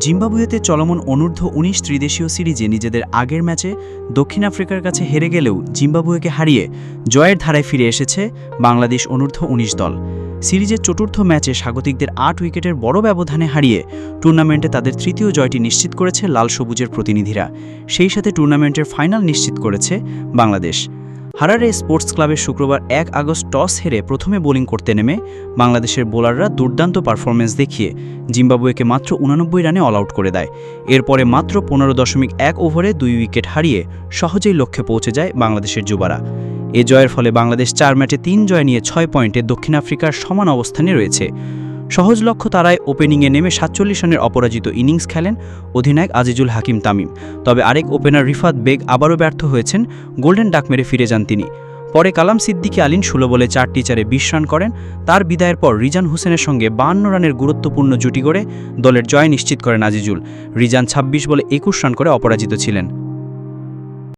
জিম্বাবুয়েতে চলমান অনূর্ধ্ব উনিশ ত্রিদেশীয় সিরিজে নিজেদের আগের ম্যাচে দক্ষিণ আফ্রিকার কাছে হেরে গেলেও জিম্বাবুয়েকে হারিয়ে জয়ের ধারায় ফিরে এসেছে বাংলাদেশ অনূর্ধ্ব উনিশ দল। সিরিজের চতুর্থ ম্যাচে স্বাগতিকদের আট উইকেটের বড় ব্যবধানে হারিয়ে টুর্নামেন্টে তাদের তৃতীয় জয়টি নিশ্চিত করেছে লাল সবুজের প্রতিনিধিরা। সেই সাথে টুর্নামেন্টের ফাইনাল নিশ্চিত করেছে বাংলাদেশ। হারারে স্পোর্টস ক্লাবের শুক্রবার এক আগস্ট টস হেরে প্রথমে বোলিং করতে নেমে বাংলাদেশের বোলাররা দুর্দান্ত পারফরমেন্স দেখিয়ে জিম্বাবুয়েকে মাত্র উনানব্বই রানে অল আউট করে দেয়। এরপরে মাত্র পনেরো দশমিক এক ওভারে দুই উইকেট হারিয়ে সহজেই লক্ষ্যে পৌঁছে যায় বাংলাদেশের যুবারা। এ জয়ের ফলে বাংলাদেশ চার ম্যাচে তিন জয় নিয়ে ছয় পয়েন্টে দক্ষিণ আফ্রিকার সমান অবস্থানে রয়েছে। সহজ লক্ষ্য তারায় ওপেনিংয়ে নেমে সাতচল্লিশ রানের অপরাজিত ইনিংস খেলেন অধিনায়ক আজিজুল হাকিম তামিম। তবে আরেক ওপেনার রিফাত বেগ আবারও ব্যর্থ হয়েছেন, গোল্ডেন ডাক মেরে ফিরে যান তিনি। পরে কালাম সিদ্দিকী আলিন ষোলো বলে চারটি চারে বিশ রান করেন, তার বিদায়ের পর রিজান হোসেনের সঙ্গে বান্ন রানের গুরুত্বপূর্ণ জুটি করে দলের জয় নিশ্চিত করেন আজিজুল। রিজান ২৬ বলে একুশ রান করে অপরাজিত ছিলেন।